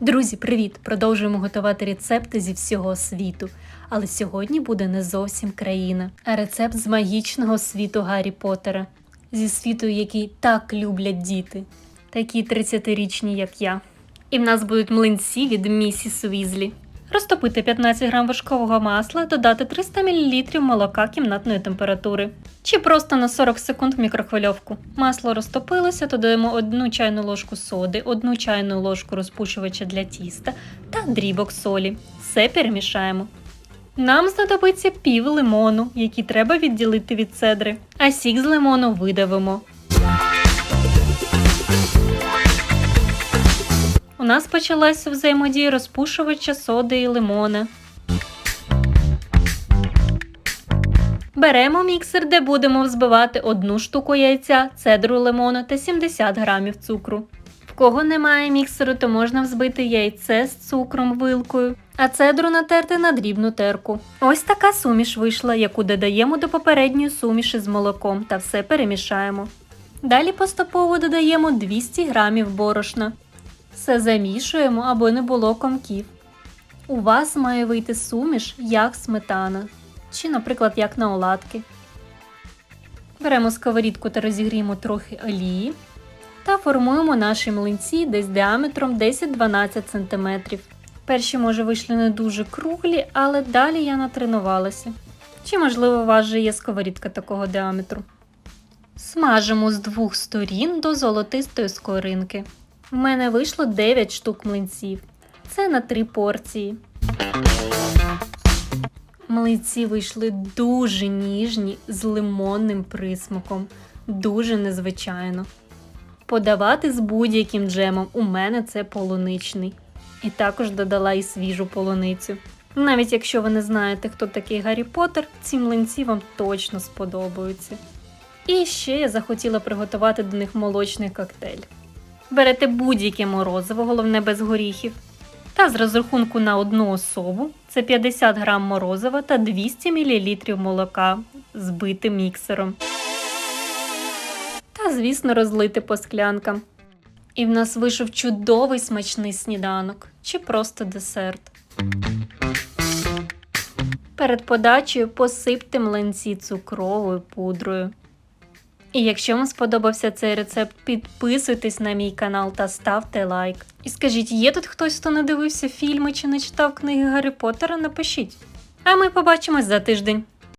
Друзі, привіт! Продовжуємо готувати рецепти зі всього світу. Але сьогодні буде не зовсім країна, а рецепт з магічного світу Гаррі Поттера. Зі світу, який так люблять діти, такі 30-річні, як я. І в нас будуть млинці від місіс Візлі. Розтопити 15 грам вершкового масла, додати 300 мл молока кімнатної температури. Чи просто на 40 секунд в мікрохвильовку. Масло розтопилося, додаємо 1 чайну ложку соди, 1 чайну ложку розпушувача для тіста та дрібок солі. Все перемішаємо. Нам знадобиться пів лимону, який треба відділити від цедри, а сік з лимону видавимо. У нас почалася взаємодія розпушувача соди і лимона. Беремо міксер, де будемо взбивати одну штуку яйця, цедру лимону та 70 грамів цукру. В кого немає міксеру, то можна взбити яйце з цукром вилкою, а цедру натерти на дрібну терку. Ось така суміш вийшла, яку додаємо до попередньої суміші з молоком та все перемішаємо. Далі поступово додаємо 200 грамів борошна. Все замішуємо, аби не було комків. У вас має вийти суміш, як сметана, чи, наприклад, як на оладки. Беремо сковорідку та розігріємо трохи олії та формуємо наші млинці десь діаметром 10-12 см. Перші, може, вийшли не дуже круглі, але далі я натренувалася. Чи, можливо, у вас же є сковорідка такого діаметру. Смажимо з двох сторін до золотистої скоринки. В мене вийшло 9 штук млинців. Це на 3 порції. Млинці вийшли дуже ніжні з лимонним присмаком. Дуже незвичайно. Подавати з будь-яким джемом у мене це полуничний. І також додала і свіжу полуницю. Навіть якщо ви не знаєте, хто такий Гаррі Поттер, ці млинці вам точно сподобаються. І ще я захотіла приготувати до них молочний коктейль. Берете будь-яке морозиво, головне без горіхів. Та з розрахунку на одну особу це 50 грам морозива та 200 мл молока збити міксером. Та, звісно, розлити по склянкам. І в нас вийшов чудовий смачний сніданок чи просто десерт. Перед подачею посипте млинці цукровою пудрою. І якщо вам сподобався цей рецепт, підписуйтесь на мій канал та ставте лайк. І скажіть, є тут хтось, хто не дивився фільми чи не читав книги Гаррі Поттера? Напишіть. А ми побачимось за тиждень.